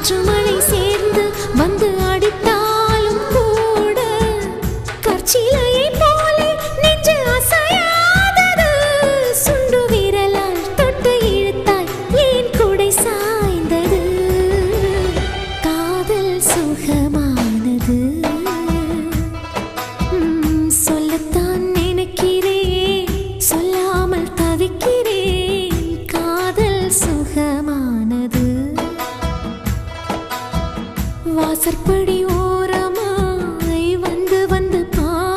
காற்றுமழை சேர்ந்து வந்து அடித்தாலும் கூட கற்சிலையை போல நெஞ்சு அசையாதது. சுண்டு விரலால் தொட்டு இழுத்தாய் ஏன் குடை சாய்ந்தது? காதல் சுகமானது. சொல்லத்தான் வாசற்படி ஓ